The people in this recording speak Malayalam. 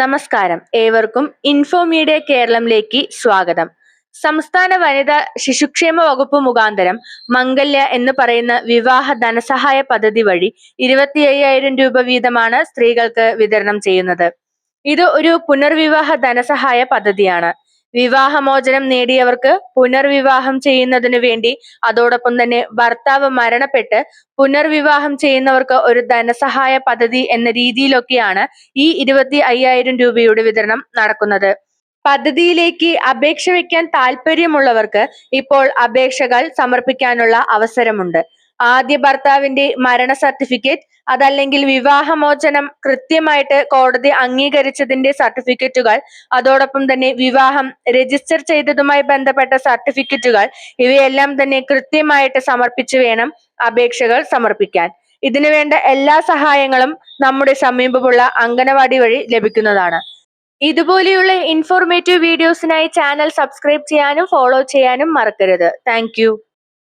നമസ്കാരം. ഏവർക്കും ഇൻഫോ മീഡിയ കേരളത്തിലേക്ക് സ്വാഗതം. സംസ്ഥാന വനിതാ ശിശുക്ഷേമ വകുപ്പ് മുഖാന്തരം മംഗല്യ എന്ന് പറയുന്ന വിവാഹ ധനസഹായ പദ്ധതി വഴി ഇരുപത്തി അയ്യായിരം രൂപ വീതമാണ് സ്ത്രീകൾക്ക് വിതരണം ചെയ്യുന്നത്. ഇത് ഒരു പുനർവിവാഹ ധനസഹായ പദ്ധതിയാണ്. വിവാഹമോചനം നേടിയവർക്ക് പുനർവിവാഹം ചെയ്യുന്നതിനു വേണ്ടി അതോടൊപ്പം തന്നെ ഭർത്താവ് മരണപ്പെട്ട് പുനർവിവാഹം ചെയ്യുന്നവർക്ക് ഒരു ധനസഹായ പദ്ധതി എന്ന രീതിയിലൊക്കെയാണ് ഈ ഇരുപത്തി അയ്യായിരം രൂപയുടെ വിതരണം നടക്കുന്നത്. പദ്ധതിയിലേക്ക് അപേക്ഷ വയ്ക്കാൻ താല്പര്യമുള്ളവർക്ക് ഇപ്പോൾ അപേക്ഷകൾ സമർപ്പിക്കാനുള്ള അവസരമുണ്ട്. ആദ്യ ഭർത്താവിന്റെ മരണ സർട്ടിഫിക്കറ്റ് അതല്ലെങ്കിൽ വിവാഹമോചനം കൃത്യമായിട്ട് കോടതി അംഗീകരിച്ചതിന്റെ സർട്ടിഫിക്കറ്റുകൾ അതോടൊപ്പം തന്നെ വിവാഹം രജിസ്റ്റർ ചെയ്തതുമായി ബന്ധപ്പെട്ട സർട്ടിഫിക്കറ്റുകൾ ഇവയെല്ലാം തന്നെ കൃത്യമായിട്ട് സമർപ്പിച്ചു വേണം അപേക്ഷകൾ സമർപ്പിക്കാൻ. ഇതിനു വേണ്ട എല്ലാ സഹായങ്ങളും നമ്മുടെ സമീപമുള്ള അംഗനവാടി വഴി ലഭിക്കുന്നതാണ്. ഇതുപോലെയുള്ള ഇൻഫോർമേറ്റീവ് വീഡിയോസിനായി ചാനൽ സബ്സ്ക്രൈബ് ചെയ്യാനും ഫോളോ ചെയ്യാനും മറക്കരുത്. താങ്ക്